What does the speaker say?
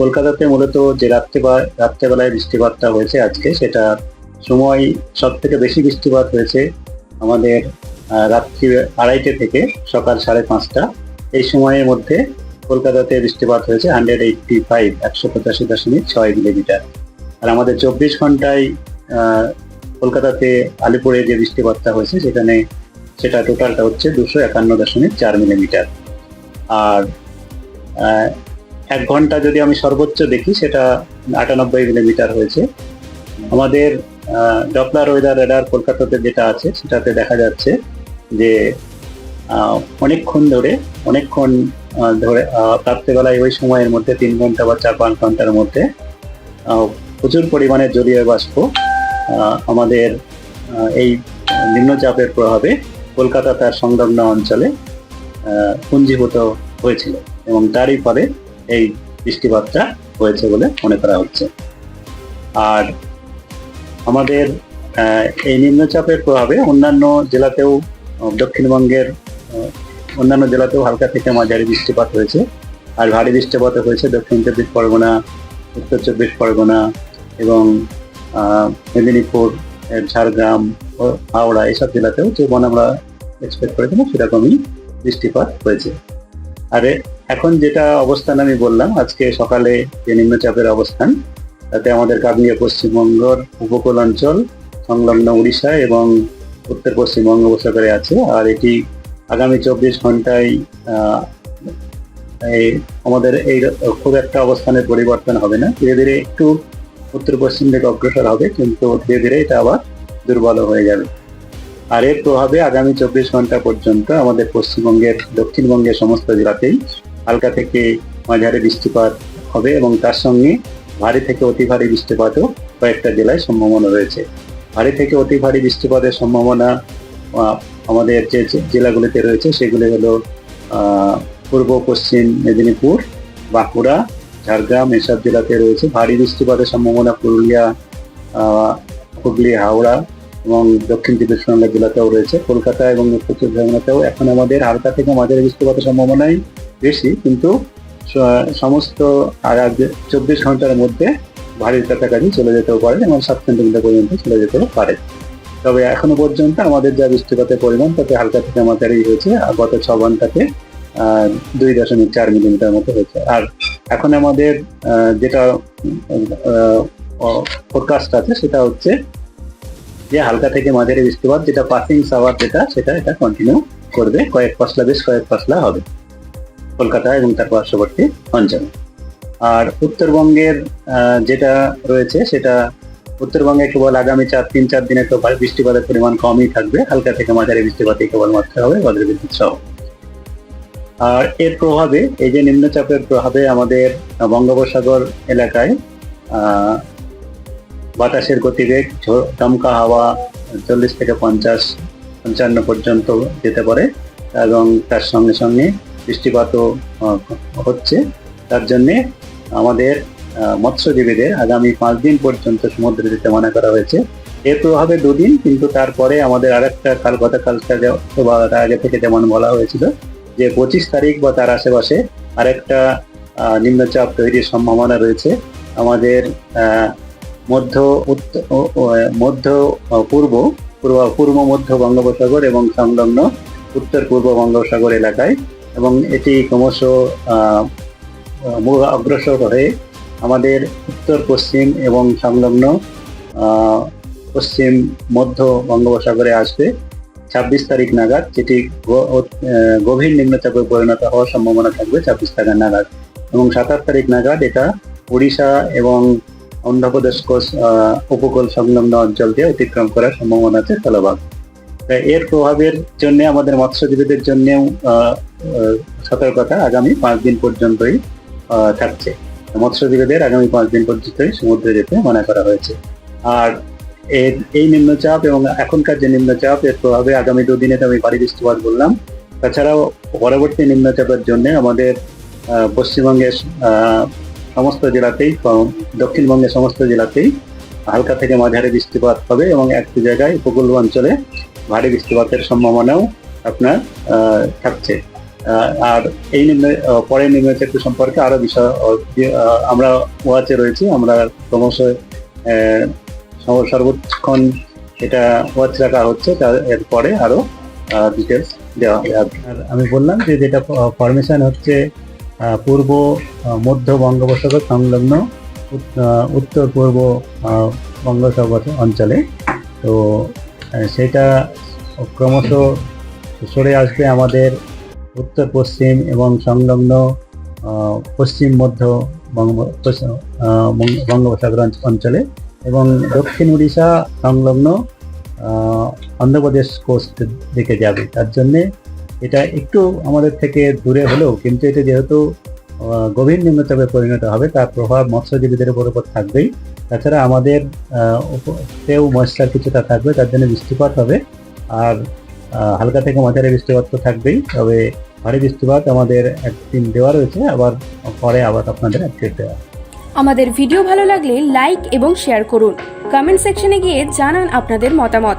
কলকাতাতে মূলত যে রাত্রে বা রাত্রেবেলায় বৃষ্টিপাতটা হয়েছে আজকে, সেটা সময় সব থেকে বেশি বৃষ্টিপাত হয়েছে আমাদের রাত্রি আড়াইটে থেকে সকাল সাড়ে পাঁচটা। এই সময়ের মধ্যে কলকাতাতে বৃষ্টিপাত হয়েছে হান্ড্রেড এইটটি ফাইভ একশো পঁচাশি দশমিক ছয় মিলিমিটার। আর আমাদের চব্বিশ ঘন্টায় কলকাতাতে আলিপুরে যে বৃষ্টিপাতটা হয়েছে, সেখানে সেটা টোটালটা হচ্ছে দুশো একান্ন দশমিক চার মিলিমিটার। আর এক ঘণ্টা যদি আমি সর্বোচ্চ দেখি, সেটা আটানব্বই মিলিমিটার হয়েছে। আমাদের ডপলার ওয়েদার রেডার কলকাতাতে যেটা আছে, সেটাতে দেখা যাচ্ছে যে অনেকক্ষণ ধরে অনেকক্ষণ ধরে রাত্রেবেলায় ওই সময়ের মধ্যে তিন ঘণ্টা বা চার পাঁচ ঘণ্টার মধ্যে প্রচুর পরিমাণে জলীয় বাষ্প আমাদের এই নিম্নচাপের প্রভাবে কলকাতা তার সংলগ্ন অঞ্চলে পুঞ্জীভূত হয়েছিল এবং তারই ফলে এই বৃষ্টিপাতটা হয়েছে বলে মনে করা হচ্ছে। আর আমাদের এই নিম্নচাপের প্রভাবে অন্যান্য জেলাতেও দক্ষিণবঙ্গের অন্যান্য জেলাতেও হালকা থেকে মাঝারি বৃষ্টিপাত হয়েছে। আর ভারী বৃষ্টিপাত হয়েছে দক্ষিণ চব্বিশ পরগনা, উত্তর চব্বিশ পরগনা এবং মেদিনীপুর ঝাড়গ্রাম হাওড়া এসব জেলাতেও যেমন আমরা এক্সপেক্ট করেছিলাম সেরকমই বৃষ্টিপাত হয়েছে। আর, এখন যেটা অবস্থান আমি বললাম, আজকে সকালে যে নিম্নচাপের অবস্থান, তাতে আমাদের কাকনিয়া পশ্চিমবঙ্গর উপকূল অঞ্চল, সংলগ্ন উড়িষ্যা এবং উত্তর পশ্চিম বঙ্গোপসাগরে আছে। আর এটি আগামী চব্বিশ ঘন্টায় আমাদের এই খুব একটা অবস্থানের পরিবর্তন হবে না। ধীরে ধীরে একটু উত্তর পশ্চিম দিকে অগ্রসর হবে, কিন্তু ধীরে ধীরে এটা আবার দুর্বল হয়ে যাবে। আর এর প্রভাবে আগামী চব্বিশ ঘণ্টা পর্যন্ত আমাদের পশ্চিমবঙ্গের, দক্ষিণবঙ্গের সমস্ত জেলাতেই হালকা থেকে মাঝারি বৃষ্টিপাত হবে এবং তার সঙ্গে ভারী থেকে অতি ভারী বৃষ্টিপাতও কয়েকটা জেলায় সম্ভাবনা রয়েছে। ভারী থেকে অতি ভারী বৃষ্টিপাতের সম্ভাবনা আমাদের যে জেলাগুলিতে রয়েছে সেগুলি হলো পূর্ব, পশ্চিম মেদিনীপুর, বাঁকুড়া, ঝাড়গ্রাম এসব জেলাতে রয়েছে। ভারী বৃষ্টিপাতের সম্ভাবনা পুরুলিয়া হুগলি, হাওড়া এবং দক্ষিণ চব্বিশ পরগনা জেলাতেও রয়েছে। কলকাতা এবং উত্তর চব্বিশ পরগনাতেও এখন আমাদের হালকা থেকে মাঝারি বৃষ্টিপাতের সম্ভাবনাই বেশি, কিন্তু সমস্ত আর চব্বিশ ঘণ্টার মধ্যে ভারীর কাছাকাছি চলে যেতেও পারে এবং সাত সেন্টিমিটার পর্যন্ত চলে যেতেও পারে। তবে এখনও পর্যন্ত আমাদের যা বৃষ্টিপাতের পরিমাণ, তাতে হালকা থেকে মাঝারি হয়েছে, আর গত ছ ঘন্টাতে দুই দশমিক চার মিলিমিটার মতো হয়েছে। আর এখন আমাদের যেটা ফোরকাস্ট আছে, সেটা হচ্ছে যে হালকা থেকে মাঝারি বৃষ্টিপাত, যেটা পাসিং সাওয়ার যেটা, সেটা এটা কন্টিনিউ করবে। কয়েক ফসলা বেশ কয়েক ফসলা হবে। কলকাতা এবং তার পার্শ্ববর্তী অঞ্চলে। আর উত্তরবঙ্গের যেটা রয়েছে, সেটা উত্তরবঙ্গে কেবল আগামী চার, তিন, চার দিনে তো বৃষ্টিপাতের পরিমাণ কমই থাকবে। হালকা থেকে মাঝারি বৃষ্টিপাতই কেবলমাত্র হবে বজ্রবিদ্যুৎ সহ। আর এর প্রভাবে, এই যে নিম্নচাপের প্রভাবে আমাদের বঙ্গোপসাগর এলাকায় বাতাসের গতিবেগ দমকা হাওয়া চল্লিশ থেকে পঞ্চাশ, পঞ্চান্ন পর্যন্ত যেতে পারে এবং তার সঙ্গে সঙ্গে বৃষ্টিপাতও হচ্ছে। তার জন্যে আমাদের মৎস্যজীবীদের আগামী পাঁচ দিন পর্যন্ত সমুদ্রে যেতে মানা করা হয়েছে। এর প্রভাবে দুদিন, কিন্তু তারপরে আমাদের আরেকটা কাল গতকালটা বা তার আগে থেকে যেমন বলা হয়েছিল যে পঁচিশ তারিখ বা তার আশেপাশে আরেকটা নিম্নচাপ তৈরির সম্ভাবনা রয়েছে। আমাদের মধ্য মধ্য পূর্ব পূর্ব পূর্ব, মধ্য বঙ্গোপসাগর এবং সংলগ্ন উত্তর, পূর্ব বঙ্গোপসাগর এলাকায়। এবং এটি ক্রমশ অগ্রসর হয়ে আমাদের উত্তর, পশ্চিম এবং সংলগ্ন পশ্চিম, মধ্য বঙ্গোপসাগরে আসবে। ছাব্বিশ তারিখ নাগাদ যেটি গভীর নিম্নচাপে পরিণত হওয়ার সম্ভাবনা থাকবে ছাব্বিশ তারিখ নাগাদ। এবং সাতাশ তারিখ নাগাদ এটা উড়িষ্যা এবং অন্ধ্রপ্রদেশ আহ, উপকূল সংলগ্ন অঞ্চলকে অতিক্রম করার সম্ভাবনা আছে স্থলভাগ। এর প্রভাবের জন্য আমাদের মৎস্যজীবীদের জন্যও সতর্কতা আগামী পাঁচ দিন পর্যন্তই থাকছে। মৎস্যজীবীদের আগামী পাঁচ দিন পর্যন্তই সমুদ্রে যেতে মানা করা হয়েছে। আর এর এই নিম্নচাপ এবং এখনকার যে নিম্নচাপ এর প্রভাবে আগামী দুদিনে তো আমি ভারী বৃষ্টিপাত বললাম। তাছাড়াও পরবর্তী নিম্নচাপের জন্য আমাদের পশ্চিমবঙ্গের সমস্ত জেলাতেই দক্ষিণবঙ্গের সমস্ত জেলাতেই হালকা থেকে মাঝারি বৃষ্টিপাত হবে এবং একটি জায়গায় উপকূল অঞ্চলে ভারী বৃষ্টিপাতের সম্ভাবনাও আপনার থাকছে। আর এই নিম্ন পরের নিম্নচাপ সম্পর্কে আরও বিষয় আমরা ওয়াচে রয়েছি। আমরা ক্রমশ সর্বক্ষণ এটা ওয়াচ রাখা হচ্ছে। তার এরপরে আরও ডিটেলস দেওয়া হবে। আর আমি বললাম যে যেটা ফরমেশন হচ্ছে পূর্ব মধ্য বঙ্গোপসাগর সংলগ্ন উত্তর, পূর্ব বঙ্গোপসাগর অঞ্চলে। তো সেটা ক্রমশ সরে আসবে আমাদের উত্তর, পশ্চিম এবং সংলগ্ন পশ্চিম, মধ্য বঙ্গোপসাগর অঞ্চলে এবং দক্ষিণ উড়িষ্যা সংলগ্ন অন্ধ্রপ্রদেশ কোস্ট দিকে যাবে। তার জন্যে এটা একটু আমাদের থেকে দূরে হলেও, কিন্তু এটা যেহেতু গভীর নিম্নচাপে পরিণত হবে, তার প্রভাব মৎস্যজীবীদের উপর উপর থাকবেই। তাছাড়া আমাদের উপরেও ময়েশ্চার কিছুটা থাকবে, তার জন্য বৃষ্টিপাত হবে। আর হালকা থেকে মাঝারি বৃষ্টিপাত তো থাকবেই, তবে ভারী বৃষ্টিপাত আমাদের একদিন দেওয়া রয়েছে, আবার পরে আবার আপনাদের আপডেট দেওয়া। আমাদের ভিডিও ভালো লাগলে লাইক এবং শেয়ার করুন। কমেন্ট সেকশনে গিয়ে জানান আপনাদের মতামত।